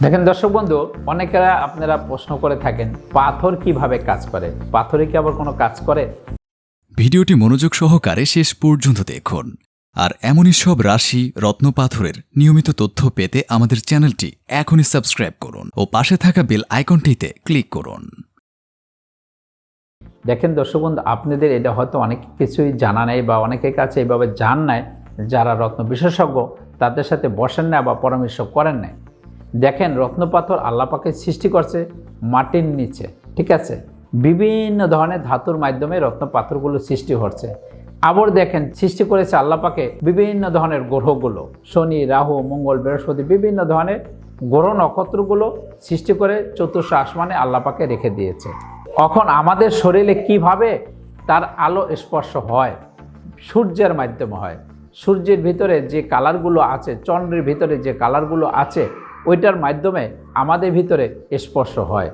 দেখেন দর্শক বন্ধু অনেকেরা আপনারা প্রশ্ন করে থাকেন পাথর কীভাবে কাজ করে? পাথরে কি আবার কোনো কাজ করে? ভিডিওটি মনোযোগ সহকারে শেষ পর্যন্ত দেখুন। আর এমনই সব রাশি রত্নপাথরের নিয়মিত তথ্য পেতে আমাদের চ্যানেলটি এখনই সাবস্ক্রাইব করুন ও পাশে থাকা বেল আইকনটিতে ক্লিক করুন। দেখেন দর্শক বন্ধু আপনাদের এটা হয়তো অনেক কিছুই জানা নেই বা অনেকের কাছে এইভাবে জান নাই যারা রত্ন বিশেষজ্ঞ তাদের সাথে বসেন না বা পরামর্শ করেন না দেখেন রত্নপাথর আল্লাপাকে সৃষ্টি করছে মাটির নিচে, ঠিক আছে? বিভিন্ন ধরনের ধাতুর মাধ্যমে রত্ন পাথরগুলো সৃষ্টি হচ্ছে। আবার দেখেন সৃষ্টি করেছে আল্লাপাকে বিভিন্ন ধরনের গ্রহগুলো। শনি, রাহু, মঙ্গল, বৃহস্পতি বিভিন্ন ধরনের গ্রহ নক্ষত্রগুলো সৃষ্টি করে চতুর্থ আসমানে আল্লাপাকে রেখে দিয়েছে। এখন আমাদের শরীরে কীভাবে তার আলো স্পর্শ হয়? সূর্যের মাধ্যমে হয়। সূর্যের ভিতরে যে কালারগুলো আছে, চন্দ্রের ভিতরে যে কালারগুলো আছে ওইটার মাধ্যমে আমাদের ভিতরে স্পর্শ হয়।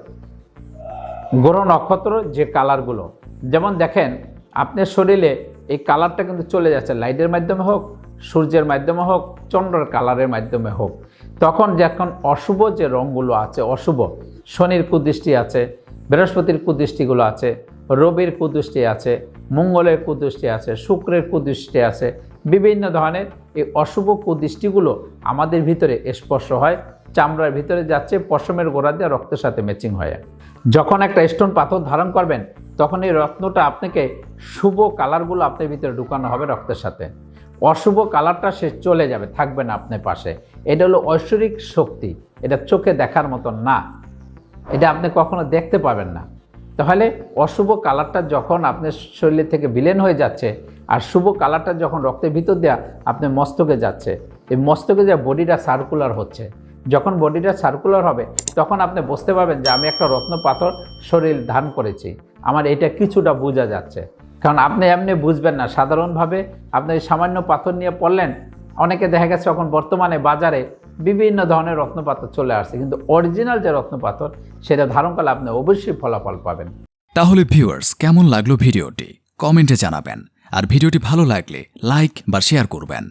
গ্রহ নক্ষত্র যে কালারগুলো, যেমন দেখেন, আপনার শরীরে এই কালারটা কিন্তু চলে যাচ্ছে, লাইটের মাধ্যমে হোক, সূর্যের মাধ্যমে হোক, চন্দ্রের কালারের মাধ্যমে হোক। তখন যখন অশুভ যে রঙগুলো আছে, অশুভ, শনির কুদৃষ্টি আছে, বৃহস্পতির কুদৃষ্টিগুলো আছে, রবির কুদৃষ্টি আছে, মঙ্গলের কুদৃষ্টি আছে, শুক্রের কুদৃষ্টি আছে, বিভিন্ন ধরনের এই অশুভ কুদৃষ্টিগুলো আমাদের ভিতরে স্পর্শ হয়। চামড়ার ভিতরে যাচ্ছে, পশমের গোড়া দিয়ে রক্তের সাথে ম্যাচিং হয়। যখন একটা স্টোন পাথর ধারণ করবেন, তখন এই রত্নটা আপনাকে শুভ কালারগুলো আপনার ভিতরে ঢুকানো হবে রক্তের সাথে। অশুভ কালারটা সে চলে যাবে, থাকবে না আপনার পাশে। এটা হলো ঐশ্বরিক শক্তি, এটা চোখে দেখার মতন না। এটা আপনি কখনো দেখতে পাবেন না। তাহলে অশুভ কালারটা যখন আপনার শরীর থেকে বিলীন হয়ে যাচ্ছে, আর শুভ কালারটা যখন রক্তের ভিতর দেওয়া আপনার মস্তকে যাচ্ছে, এই মস্তকে যা বডিটা সার্কুলার হচ্ছে যখন বডিটা সার্কুলার হবে, তখন আপনি বুঝতে পারবেন যে আমি একটা রত্ন পাথর শরীর ধান করেছি। আমার এটা কিছুটা বোঝা যাচ্ছে। কারণ আপনি এমনি বুঝবেন না। সাধারণভাবে আপনি সামান্য পাথর নিয়ে পড়লেন, অনেকে দেখা গেছে এখন বর্তমানে বাজারে বিভিন্ন ধরনের রত্নপাথর চলে আসছে। কিন্তু অরিজিনাল যে রত্নপাথর সেটা ধারণ করলে আপনি অবশ্যই ফলাফল পাবেন। তাহলে ভিউয়ার্স কেমন লাগল ভিডিওটি? কমেন্টে জানাবেন। আর ভিডিওটি ভালো লাগলে লাইক বা শেয়ার করবেন।